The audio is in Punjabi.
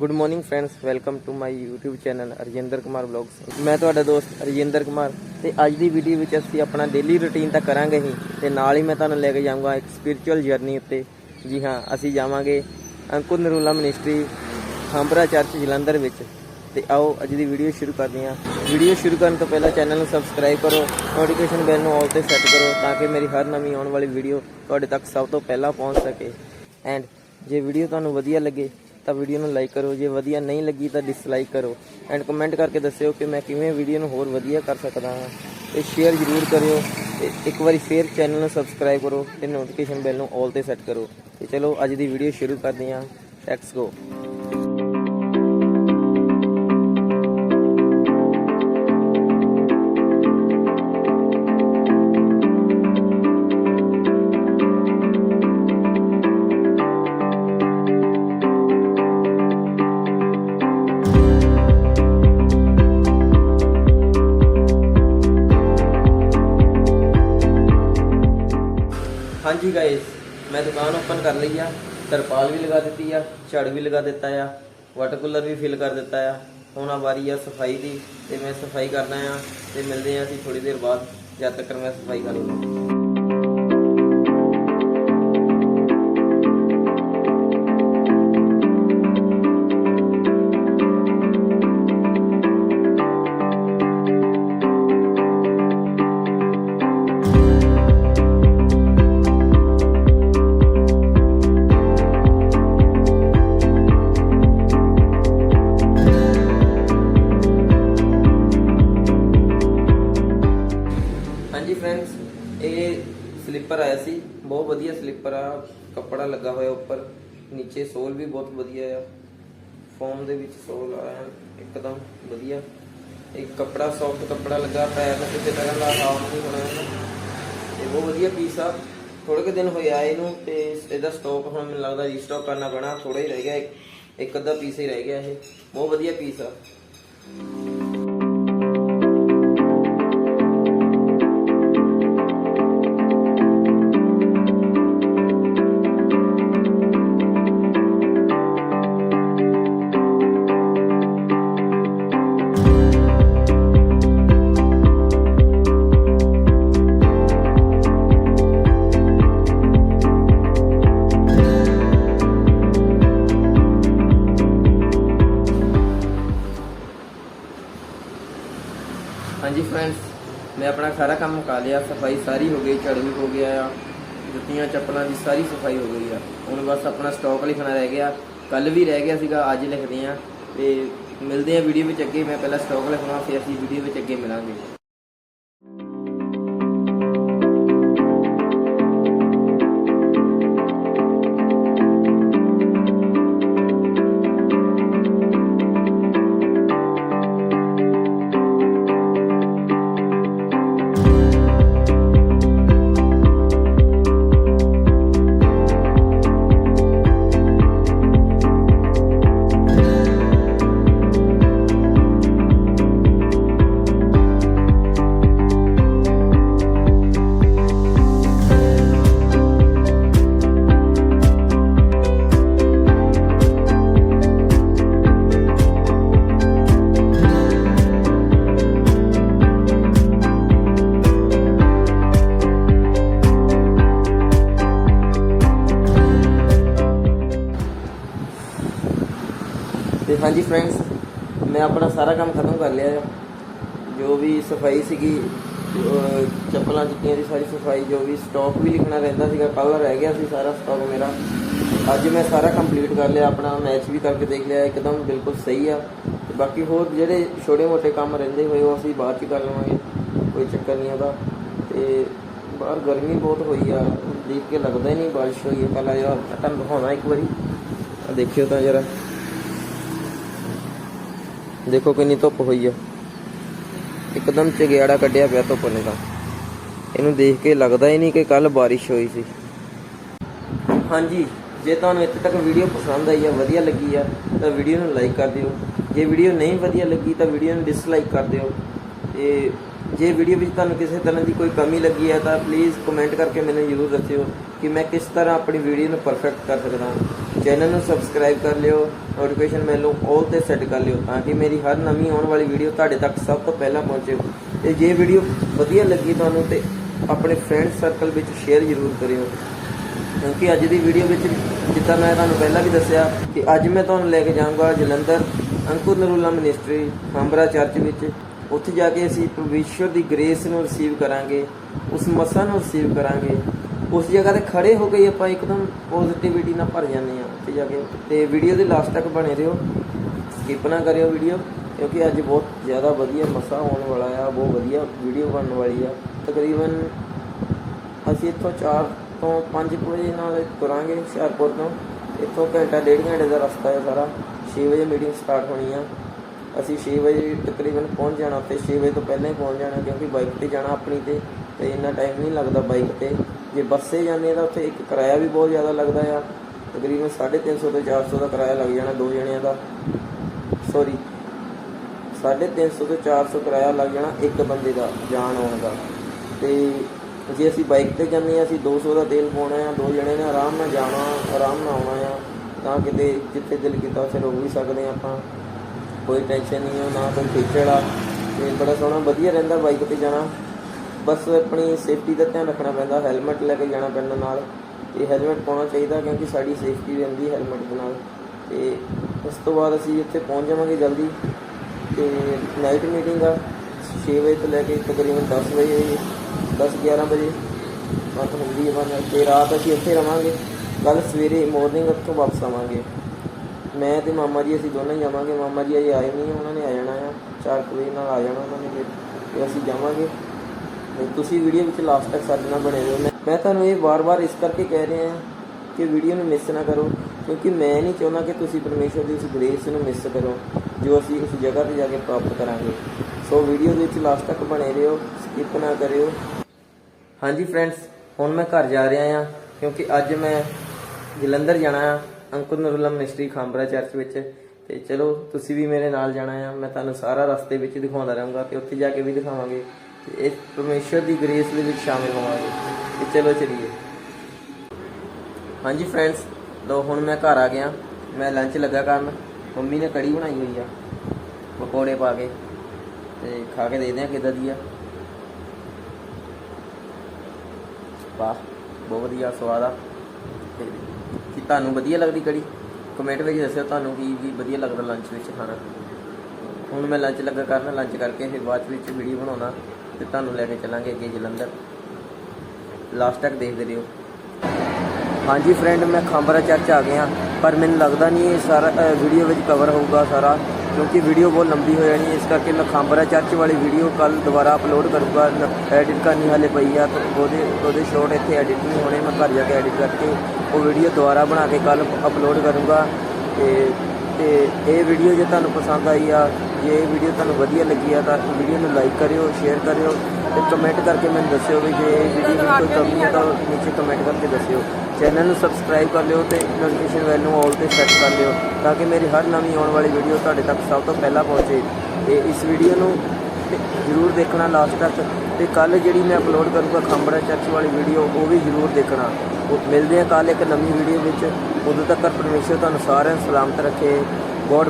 Good morning friends welcome to my YouTube channel Rajinder Kumar vlogs ਮੈਂ ਤੁਹਾਡਾ ਦੋਸਤ ਰਜਿੰਦਰ ਕੁਮਾਰ ਤੇ ਅੱਜ ਦੀ ਵੀਡੀਓ ਵਿੱਚ ਅਸੀਂ ਆਪਣਾ ਡੇਲੀ ਰੁਟੀਨ ਤਾਂ ਕਰਾਂਗੇ ਹੀ ਤੇ ਨਾਲ ਹੀ ਮੈਂ ਤੁਹਾਨੂੰ ਲੈ ਕੇ ਜਾਊਂਗਾ ਇੱਕ ਸਪਿਰਚੁਅਲ ਜਰਨੀ ਉੱਤੇ। ਜੀ ਹਾਂ, ਅਸੀਂ ਜਾਵਾਂਗੇ ਅੰਕੁਰ ਨਰੂਲਾ ਮਿਨਿਸਟਰੀ ਖਾਂਬਰਾ ਚਰਚ ਜਲੰਧਰ ਵਿੱਚ। ਤੇ ਆਓ, ਅੱਜ ਦੀ ਵੀਡੀਓ ਸ਼ੁਰੂ ਕਰਦੇ ਹਾਂ। ਵੀਡੀਓ ਸ਼ੁਰੂ ਕਰਨ ਤੋਂ ਪਹਿਲਾਂ ਚੈਨਲ ਨੂੰ ਸਬਸਕ੍ਰਾਈਬ ਕਰੋ ਨੋਟੀਫਿਕੇਸ਼ਨ ਬੈਲ ਨੂੰ ਆਲ ਤੇ ਸੈੱਟ ਕਰੋ ਤਾਂ ਕਿ ਮੇਰੀ ਹਰ ਨਵੀਂ ਆਉਣ ਵਾਲੀ ਵੀਡੀਓ ਤੁਹਾਡੇ ਤੱਕ ਸਭ ਤੋਂ ਪਹਿਲਾਂ ਪਹੁੰਚ ਸਕੇ। ਐਂਡ ਜੇ ਵੀਡੀਓ ਤੁਹਾਨੂੰ ਵਧੀਆ ਲੱਗੇ ਤਾਂ ਵੀਡੀਓ ਨੂੰ ਲਾਈਕ ਕਰੋ, ਜੇ ਵਧੀਆ ਨਹੀਂ ਲੱਗੀ ਤਾਂ ਡਿਸਲਾਈਕ ਕਰੋ। ਐਂਡ ਕਮੈਂਟ ਕਰਕੇ ਦੱਸਿਓ ਕਿ ਮੈਂ ਕਿਵੇਂ ਵੀਡੀਓ ਨੂੰ ਹੋਰ ਵਧੀਆ ਕਰ ਸਕਦਾ ਹਾਂ। ਤੇ ਸ਼ੇਅਰ ਜ਼ਰੂਰ ਕਰਿਓ ਤੇ ਇੱਕ ਵਾਰੀ ਫੇਰ ਚੈਨਲ ਨੂੰ ਸਬਸਕ੍ਰਾਈਬ ਕਰੋ ਤੇ ਨੋਟੀਫਿਕੇਸ਼ਨ ਬੈਲ ਨੂੰ ਆਲ ਤੇ ਸੈੱਟ ਕਰੋ। ਤੇ ਚਲੋ, ਅੱਜ ਦੀ ਵੀਡੀਓ ਸ਼ੁਰੂ ਕਰਦੇ ਹਾਂ। ਲੈਟਸ ਗੋ ਹਾਂਜੀ ਗਾਇਸ ਮੈਂ ਦੁਕਾਨ ਓਪਨ ਕਰ ਲਈ ਆ, ਤਰਪਾਲ ਵੀ ਲਗਾ ਦਿੱਤੀ ਆ, ਝੜ ਵੀ ਲਗਾ ਦਿੱਤਾ ਆ ਵਾਟਰ ਕੂਲਰ ਵੀ ਫਿਲ ਕਰ ਦਿੱਤਾ ਆ। ਹੁਣ ਆ ਵਾਰੀ ਆ ਸਫ਼ਾਈ ਦੀ, ਤੇ ਮੈਂ ਸਫ਼ਾਈ ਕਰਦਾ ਆ, ਤੇ ਮਿਲਦੇ ਆ ਅਸੀਂ ਥੋੜੀ ਦੇਰ ਬਾਅਦ, ਜਦ ਤੱਕ ਮੈਂ ਸਫ਼ਾਈ ਕਰ ਲਵਾਂ। ਬਹੁਤ ਵਧੀਆ ਸਲੀਪਰ ਆ, ਕੱਪੜਾ ਲੱਗਾ ਹੋਇਆ ਉੱਪਰ, ਨੀਚੇ ਸੋਲ ਵੀ ਬਹੁਤ ਵਧੀਆ ਆ। ਫੋਮ ਦੇ ਵਿੱਚ ਸੋਲ ਆਇਆ ਇੱਕਦਮ ਵਧੀਆ। ਇੱਕ ਕੱਪੜਾ ਸੌਫਟ ਕੱਪੜਾ ਲੱਗਾ, ਪੈਰ ਨੂੰ ਕਿਸੇ ਤਰ੍ਹਾਂ ਦਾ ਹਾਰਮ ਨਹੀਂ ਹੋਣਾ ਇਹਨੂੰ ਇਹ ਬਹੁਤ ਵਧੀਆ ਪੀਸ ਆ। ਥੋੜੇ ਕੁ ਦਿਨ ਹੋਇਆ ਇਹਨੂੰ ਤੇ ਇਹਦਾ ਸਟਾਕ ਹੁਣ ਮੈਨੂੰ ਲੱਗਦਾ ਰੀਸਟਾਕ ਕਰਨਾ ਪੈਣਾ ਥੋੜਾ ਹੀ ਰਹਿ ਗਿਆ, ਇੱਕ ਅੱਧਾ ਪੀਸ ਹੀ ਰਹਿ ਗਿਆ ਇਹ। ਬਹੁਤ ਵਧੀਆ ਪੀਸ ਆ। ਹਾਂਜੀ ਫਰੈਂਡਸ ਮੈਂ ਆਪਣਾ ਸਾਰਾ ਕੰਮ ਮੁਕਾ ਲਿਆ, ਸਫ਼ਾਈ ਸਾਰੀ ਹੋ ਗਈ, ਝੜ ਵੀ ਹੋ ਗਿਆ ਆ, ਜੁੱਤੀਆਂ, ਚੱਪਲਾਂ ਦੀ ਸਾਰੀ ਸਫ਼ਾਈ ਹੋ ਗਈ ਆ। ਹੁਣ ਬਸ ਆਪਣਾ ਸਟਾਕ ਲਿਖਣਾ ਰਹਿ ਗਿਆ ਕੱਲ ਵੀ ਰਹਿ ਗਿਆ ਸੀਗਾ, ਅੱਜ ਲਿਖਦੇ ਆ ਤੇ ਮਿਲਦੇ ਆ ਵੀਡੀਓ ਵਿੱਚ ਅੱਗੇ, ਮੈਂ ਪਹਿਲਾਂ ਸਟਾਕ ਲਿਖਣਾ ਫਿਰ ਅਸੀਂ ਵੀਡੀਓ ਵਿੱਚ ਅੱਗੇ ਮਿਲਾਂਗੇ। ਹਾਂਜੀ ਫਰੈਂਡਸ ਮੈਂ ਆਪਣਾ ਸਾਰਾ ਕੰਮ ਖਤਮ ਕਰ ਲਿਆ ਆ। ਜੋ ਵੀ ਸਫ਼ਾਈ ਸੀਗੀ ਚੱਪਲਾਂ ਜੁੱਤੀਆਂ ਦੀ ਸਾਰੀ ਸਫ਼ਾਈ, ਜੋ ਵੀ ਸਟਾਕ ਵੀ ਲਿਖਣਾ ਰਹਿੰਦਾ ਸੀਗਾ, ਕੱਲ੍ਹ ਰਹਿ ਗਿਆ ਸੀ ਸਾਰਾ ਸਟਾਕ ਮੇਰਾ। ਅੱਜ ਮੈਂ ਸਾਰਾ ਕੰਪਲੀਟ ਕਰ ਲਿਆ, ਆਪਣਾ ਮੈਚ ਵੀ ਕਰਕੇ ਦੇਖ ਲਿਆ, ਇੱਕਦਮ ਬਿਲਕੁਲ ਸਹੀ ਆ। ਤੇ ਬਾਕੀ ਹੋਰ ਜਿਹੜੇ ਛੋਟੇ ਮੋਟੇ ਕੰਮ ਰਹਿੰਦੇ ਹੋਏ, ਉਹ ਅਸੀਂ ਬਾਅਦ ਚ ਕਰ ਲਵਾਂਗੇ, ਕੋਈ ਚੱਕਰ ਨਹੀਂ ਉਹਦਾ। ਤੇ ਬਾਹਰ ਗਰਮੀ ਬਹੁਤ ਹੋਈ ਆ, ਦੇਖ ਕੇ ਲੱਗਦਾ ਹੀ ਨਹੀਂ ਬਾਰਿਸ਼ ਹੋਈ ਹੈ ਪਹਿਲਾਂ ਯਾਰ ਤੁਹਾਨੂੰ ਦਿਖਾਉਣਾ ਇੱਕ ਵਾਰੀ। ਦੇਖਿਓ ਤਾਂ ਜਰਾ। ਦੇਖੋ ਕਿੰਨੀ ਧੁੱਪ ਹੋਈ ਆ। ਇੱਕਦਮ ਚਗਿਆੜਾ ਕੱਢਿਆ ਪਿਆ ਧੁੱਪ ਨੇ ਤਾਂ। ਇਹਨੂੰ ਦੇਖ ਕੇ ਲੱਗਦਾ ਹੀ ਨਹੀਂ ਕਿ ਕੱਲ ਬਾਰਿਸ਼ ਹੋਈ ਸੀ। ਹਾਂਜੀ, ਜੇ ਤੁਹਾਨੂੰ ਇੱਥੇ ਤੱਕ ਵੀਡੀਓ ਪਸੰਦ ਆਈ ਆ, ਵਧੀਆ ਲੱਗੀ ਆ, ਤਾਂ ਵੀਡੀਓ ਨੂੰ ਲਾਈਕ ਕਰ ਦਿਓ। ਜੇ ਵੀਡੀਓ ਨਹੀਂ ਵਧੀਆ ਲੱਗੀ, ਤਾਂ ਵੀਡੀਓ ਨੂੰ ਡਿਸਲਾਈਕ ਕਰ ਦਿਓ। ਤੇ ਜੇ ਵੀਡੀਓ ਵਿੱਚ ਤੁਹਾਨੂੰ ਕਿਸੇ ਤਰ੍ਹਾਂ ਦੀ ਕੋਈ ਕਮੀ ਲੱਗੀ ਹੈ ਤਾਂ ਪਲੀਜ਼ ਕਮੈਂਟ ਕਰਕੇ ਮੈਨੂੰ ਜ਼ਰੂਰ ਦੱਸਿਓ ਕਿ ਮੈਂ ਕਿਸ ਤਰ੍ਹਾਂ ਆਪਣੀ ਵੀਡੀਓ ਨੂੰ ਪਰਫੈਕਟ ਕਰ ਸਕਦਾ ਹਾਂ। ਚੈਨਲ ਨੂੰ ਸਬਸਕ੍ਰਾਈਬ ਕਰ ਲਿਓ ਨੋਟੀਫਿਕੇਸ਼ਨ ਮੈਨੂੰ ਨੂੰ ਆਲ ਤੇ ਸੈੱਟ ਕਰ ਲਿਓ ਤਾਂ ਕਿ ਮੇਰੀ ਹਰ ਨਵੀਂ ਆਉਣ ਵਾਲੀ ਵੀਡੀਓ ਤੁਹਾਡੇ ਤੱਕ ਸਭ ਤੋਂ ਪਹਿਲਾਂ ਪਹੁੰਚੇ। ਤੇ ਜੇ ਵੀਡੀਓ ਵਧੀਆ ਲੱਗੀ ਤੁਹਾਨੂੰ ਤੇ ਆਪਣੇ ਫਰੈਂਡ ਸਰਕਲ ਵਿੱਚ ਸ਼ੇਅਰ ਜ਼ਰੂਰ ਕਰਿਓ। ਕਿਉਂਕਿ ਅੱਜ ਦੀ ਵੀਡੀਓ ਵਿੱਚ ਜਿੱਦਾਂ ਮੈਂ ਤੁਹਾਨੂੰ ਪਹਿਲਾਂ ਵੀ ਦੱਸਿਆ ਕਿ ਅੱਜ ਮੈਂ ਤੁਹਾਨੂੰ ਲੈ ਕੇ ਜਾਊਂਗਾ ਜਲੰਧਰ ਅੰਕੁਰ ਨਰੂਲਾ ਮਿਨਿਸਟਰੀ ਹੰਬਰਾ ਚਰਚ ਵਿੱਚ। ਉੱਥੇ ਜਾ ਕੇ ਅਸੀਂ ਪਰਮੇਸ਼ਵਰ ਦੀ ਗ੍ਰੇਸ ਨੂੰ ਰਿਸੀਵ ਕਰਾਂਗੇ, ਉਸ ਮਸਾ ਨੂੰ ਰਿਸੀਵ ਕਰਾਂਗੇ। ਉਸ ਜਗ੍ਹਾ ਤੇ ਖੜੇ ਹੋ ਕੇ ਆਪਾਂ ਇੱਕਦਮ ਪੋਜ਼ਿਟਿਵਿਟੀ ਨਾਲ ਭਰ ਜਾਂਦੇ ਹਾਂ। ਉੱਥੇ ਜਾ ਕੇ। ਤੇ ਵੀਡੀਓ ਦੇ ਲਾਸਟ ਤੱਕ ਬਣੇ ਰਹੋ। ਸਕਿਪ ਨਾ ਕਰਿਓ ਵੀਡੀਓ ਕਿਉਂਕਿ ਅੱਜ ਬਹੁਤ ਜ਼ਿਆਦਾ ਵਧੀਆ ਮਸਾ ਹੋਣ ਵਾਲਾ ਆ, ਬਹੁਤ ਵਧੀਆ ਵੀਡੀਓ ਬਣਨ ਵਾਲੀ ਆ। ਤਕਰੀਬਨ ਅਸੀਂ ਇੱਥੋਂ 4 ਤੋਂ 5 ਵਜੇ ਨਾਲ ਤੁਰਾਂਗੇ ਹੁਸ਼ਿਆਰਪੁਰ ਤੋਂ। ਇੱਥੋਂ ਘੰਟਾ ਡੇਢ ਘੰਟੇ ਦਾ ਰਸਤਾ ਹੈ ਸਾਰਾ। 6 ਵਜੇ ਮੀਟਿੰਗ ਸਟਾਰਟ ਹੋਣੀ ਆ। ਅਸੀਂ 6 ਵਜੇ ਤਕਰੀਬਨ ਪਹੁੰਚ ਜਾਣਾ ਉੱਥੇ 6 ਵਜੇ ਤੋਂ ਪਹਿਲਾਂ ਹੀ ਪਹੁੰਚ ਜਾਣਾ ਕਿਉਂਕਿ ਬਾਈਕ ਤੇ ਜਾਣਾ ਆਪਣੀ ਤੇ ਤੇ ਇੰਨਾ ਟਾਈਮ ਨਹੀਂ ਲੱਗਦਾ ਬਾਈਕ ਤੇ। ਜੇ ਬੱਸੇ ਜਾਂਦੇ ਤਾਂ ਉੱਥੇ ਇੱਕ ਕਿਰਾਇਆ ਵੀ ਬਹੁਤ ਜ਼ਿਆਦਾ ਲੱਗਦਾ ਆ। ਤਕਰੀਬਨ 350 ਤੋਂ 400 ਦਾ ਕਿਰਾਇਆ ਲੱਗ ਜਾਣਾ ਦੋ ਜਣਿਆਂ ਦਾ। ਸੌਰੀ 350 ਤੋਂ 400 ਕਿਰਾਇਆ ਲੱਗ ਜਾਣਾ ਇੱਕ ਬੰਦੇ ਦਾ, ਜਾਣ ਆਉਣ ਦਾ। ਤੇ ਜੇ ਅਸੀਂ ਬਾਈਕ ਤੇ ਜਾਂਦੇ ਹਾਂ, ਅਸੀਂ 200 ਦਾ ਤੇਲ ਪਾਉਣਾ ਆ, ਦੋ ਜਣੇ ਨੇ ਆਰਾਮ ਨਾਲ ਜਾਣਾ, ਆਰਾਮ ਨਾਲ ਆਉਣਾ ਆ, ਤਾਂ ਕਿਤੇ ਜਿੱਥੇ ਦਿਲ ਕੀਤਾ ਉੱਥੇ ਰੁਕ ਵੀ ਸਕਦੇ ਹਾਂ ਆਪਾਂ। ਕੋਈ ਟੈਨਸ਼ਨ ਨਹੀਂ ਹੈ, ਨਾ ਕੋਈ ਖੇਚਲ ਆ ਤੇ ਬੜਾ ਸੋਹਣਾ, ਵਧੀਆ ਰਹਿੰਦਾ ਬਾਈਕ ਤੇ ਜਾਣਾ। ਬਸ ਆਪਣੀ ਸੇਫਟੀ ਦਾ ਧਿਆਨ ਰੱਖਣਾ ਪੈਂਦਾ ਹੈਲਮਟ ਲੈ ਕੇ ਜਾਣਾ ਪੈਂਦਾ ਨਾਲ। ਤੇ ਹੈਲਮਟ ਪਾਉਣਾ ਚਾਹੀਦਾ ਕਿਉਂਕਿ ਸਾਡੀ ਸੇਫਟੀ ਰਹਿੰਦੀ ਹੈਲਮਟ ਦੇ ਨਾਲ। ਤੇ ਉਸ ਤੋਂ ਬਾਅਦ ਅਸੀਂ ਇੱਥੇ ਪਹੁੰਚ ਜਾਵਾਂਗੇ ਜਲਦੀ। ਤੇ ਨਾਈਟ ਮੀਟਿੰਗ ਆ 6 ਵਜੇ ਤੋਂ ਲੈ ਕੇ ਤਕਰੀਬਨ 10 ਵਜੇ 10 11 ਵਜੇ ਬਾਤ ਹੁੰਦੀ ਹੈ ਬਣ ਤੇ ਰਾਤ ਅਸੀਂ ਇੱਥੇ ਰਵਾਂਗੇ। ਕੱਲ ਸਵੇਰੇ ਮਾਰਨਿੰਗ ਉੱਥੋਂ ਵਾਪਸ ਆਵਾਂਗੇ। ਮੈਂ ਤੇ ਮਾਮਾ ਜੀ ਅਸੀਂ ਦੋਨੋਂ ਹੀ ਜਾਵਾਂਗੇ। ਮਾਮਾ ਜੀ ਅਜੇ ਆਏ ਨਹੀਂ, ਉਹਨਾਂ ਨੇ ਆ ਜਾਣਾ ਆ। 4 ਵਜੇ ਨਾਲ ਆ ਜਾਣਾ ਉਹਨਾਂ ਨੇ ਫਿਰ ਤੇ ਅਸੀਂ ਜਾਵਾਂਗੇ। ਤੇ ਤੁਸੀਂ ਵੀਡੀਓ ਵਿੱਚ ਲਾਸਟ ਤੱਕ ਸਾਡੇ ਨਾਲ ਬਣੇ ਰਹੋ। ਮੈਂ ਤੁਹਾਨੂੰ ਇਹ ਵਾਰ-ਵਾਰ ਇਸ ਕਰਕੇ ਕਹਿ ਰਿਹਾ ਕਿ ਵੀਡੀਓ ਨੂੰ ਮਿਸ ਨਾ ਕਰੋ, ਕਿਉਂਕਿ ਮੈਂ ਨਹੀਂ ਚਾਹੁੰਦਾ ਕਿ ਤੁਸੀਂ ਪਰਮੇਸ਼ਵਰ ਦੀ ਉਸ ਗ੍ਰੇਸ ਨੂੰ ਮਿਸ ਕਰੋ, ਜੋ ਅਸੀਂ ਉਸ ਜਗ੍ਹਾ ਤੇ ਜਾ ਕੇ ਪ੍ਰਾਪਤ ਕਰਾਂਗੇ। ਸੋ ਵੀਡੀਓ ਦੇ ਵਿੱਚ ਲਾਸਟ ਤੱਕ ਬਣੇ ਰਹੋ ਸਕਿਪ ਨਾ ਕਰਿਓ। ਹਾਂਜੀ ਫਰੈਂਡਸ ਹੁਣ ਮੈਂ ਘਰ ਜਾ ਰਿਹਾ ਹਾਂ, ਕਿਉਂਕਿ ਅੱਜ ਮੈਂ ਜਲੰਧਰ ਜਾਣਾ ਆ। ਅੰਕੁਰ ਨਰੂਲਾ ਮਿਨਿਸਟਰੀ ਖਾਂਬਰਾ ਚਰਚ ਵਿੱਚ। ਤੇ ਚਲੋ, ਤੁਸੀਂ ਵੀ ਮੇਰੇ ਨਾਲ ਜਾਣਾ ਆ। ਮੈਂ ਤੁਹਾਨੂੰ ਸਾਰਾ ਰਸਤੇ ਵਿੱਚ ਦਿਖਾਉਂਦਾ ਰਹੂੰਗਾ ਤੇ ਉੱਥੇ ਜਾ ਕੇ ਵੀ ਦਿਖਾਵਾਂਗੇ। ਤੇ ਇਸ ਪਰਮੇਸ਼ਰ ਦੀ ਗ੍ਰੇਸ ਦੇ ਵਿੱਚ ਸ਼ਾਮਿਲ ਹੋਵਾਂਗੇ। ਤੇ ਚਲੋ ਚਲੀਏ। ਹਾਂਜੀ ਫਰੈਂਡਸ ਲੋ ਹੁਣ ਮੈਂ ਘਰ ਆ ਗਿਆ। ਮੈਂ ਲੰਚ ਲੱਗਾ ਕਰਨ। ਮੰਮੀ ਨੇ ਕੜੀ ਬਣਾਈ ਹੋਈ ਆ। ਪਕੌੜੇ ਪਾ ਕੇ ਤੇ ਖਾ ਕੇ ਦੇਖਦੇ ਆ ਕਿੱਦਾਂ ਦੀ ਆ। ਵਾਹ, ਬਹੁਤ ਵਧੀਆ, ਸਵਾਦ ਆ। ਤੁਹਾਨੂੰ ਵਧੀਆ ਲੱਗਦੀ ਕੜੀ? ਕਮੈਂਟ ਵਿੱਚ ਦੱਸਿਓ ਤੁਹਾਨੂੰ ਕੀ ਵੀ ਵਧੀਆ ਲੱਗਦਾ ਲੰਚ ਵਿੱਚ ਖਾਣਾ। ਹੁਣ ਮੈਂ ਲੰਚ ਲੱਗਾ ਕਰਨਾ ਲੰਚ ਕਰਕੇ ਫਿਰ ਬਾਅਦ ਵਿੱਚ ਵੀਡੀਓ ਬਣਾਉਣਾ ਤੇ ਤੁਹਾਨੂੰ ਲੈ ਕੇ ਚੱਲਾਂਗੇ ਅੱਗੇ ਜਲੰਧਰ। ਲਾਸਟ ਤੱਕ ਦੇਖਦੇ ਰਹੋ। ਹਾਂਜੀ ਫਰੈਂਡ ਮੈਂ ਖਾਂਬਰਾ ਚਰਚ ਆ ਗਿਆ, ਪਰ ਮੈਨੂੰ ਲੱਗਦਾ ਨਹੀਂ ਇਹ ਸਾਰਾ ਵੀਡੀਓ ਵਿੱਚ ਕਵਰ ਹੋਊਗਾ ਸਾਰਾ। ਕਿਉਂਕਿ ਵੀਡੀਓ ਬਹੁਤ ਲੰਬੀ ਹੋ ਜਾਣੀ ਇਸ ਕਰਕੇ ਮੈਂ ਖਾਂਬਰਾ ਚਰਚ ਵਾਲੀ ਵੀਡੀਓ ਕੱਲ ਦੁਬਾਰਾ ਅਪਲੋਡ ਕਰੂੰਗਾ। ਐਡਿਟ ਕਰਨੀ ਹਾਲੇ ਪਈ ਆ, ਤਾਂ ਉਹਦੇ ਉਹਦੇ ਸ਼ਾਰਟ ਇੱਥੇ ਐਡਿਟ ਨਹੀਂ ਹੋਣੇ, ਮੈਂ ਘਰ ਜਾ ਕੇ ਐਡਿਟ ਕਰਕੇ ਉਹ ਵੀਡੀਓ ਦੁਬਾਰਾ ਬਣਾ ਕੇ ਕੱਲ ਅਪਲੋਡ ਕਰੂੰਗਾ। ਤੇ ਤੇ ਇਹ ਵੀਡੀਓ ਜੇ ਤੁਹਾਨੂੰ ਪਸੰਦ ਆਈ ਆ, ਜੇ ਇਹ ਵੀਡੀਓ ਤੁਹਾਨੂੰ ਵਧੀਆ ਲੱਗੀ ਆ, ਤਾਂ ਵੀਡੀਓ ਨੂੰ ਲਾਈਕ ਕਰਿਓ ਸ਼ੇਅਰ ਕਰਿਓ, ਤੇ ਕਮੈਂਟ ਕਰਕੇ ਮੈਨੂੰ ਦੱਸਿਓ ਵੀ ਜੇ ਇਹ ਵੀਡੀਓ ਵਿੱਚ ਕੋਈ ਕਮੀ ਹੈ ਤਾਂ ਨੀਚੇ ਕਮੈਂਟ ਕਰਕੇ ਦੱਸਿਓ। ਚੈਨਲ ਨੂੰ ਸਬਸਕ੍ਰਾਈਬ ਕਰ ਲਿਓ ਤੇ ਨੋਟੀਫਿਕੇਸ਼ਨ ਬੈਲ ਨੂੰ ਆਲ ਤੇ ਸੈੱਟ ਕਰ ਲਿਓ। ਤਾਂ ਕਿ ਮੇਰੀ ਹਰ ਨਵੀਂ ਆਉਣ ਵਾਲੀ ਵੀਡੀਓ ਤੁਹਾਡੇ ਤੱਕ ਸਭ ਤੋਂ ਪਹਿਲਾਂ ਪਹੁੰਚੇ। ਤੇ ਇਸ ਵੀਡੀਓ ਨੂੰ ਜ਼ਰੂਰ ਦੇਖਣਾ ਲਾਸਟ ਤੱਕ। ਤੇ ਕੱਲ ਜਿਹੜੀ ਮੈਂ ਅਪਲੋਡ ਕਰੂੰਗਾ ਖੰਬੜਾ ਚਰਚ ਵਾਲੀ ਵੀਡੀਓ ਉਹ ਵੀ ਜ਼ਰੂਰ ਦੇਖਣਾ। ਉਹ ਮਿਲਦੇ ਆ ਕੱਲ ਇੱਕ ਨਵੀਂ ਵੀਡੀਓ ਵਿੱਚ। ਉਦੋਂ ਤੱਕ ਪਰਮੇਸ਼ਰ ਤੁਹਾਨੂੰ ਸਾਰਿਆਂ ਨੂੰ ਸਲਾਮਤ ਰੱਖੇ। ਗੋਡ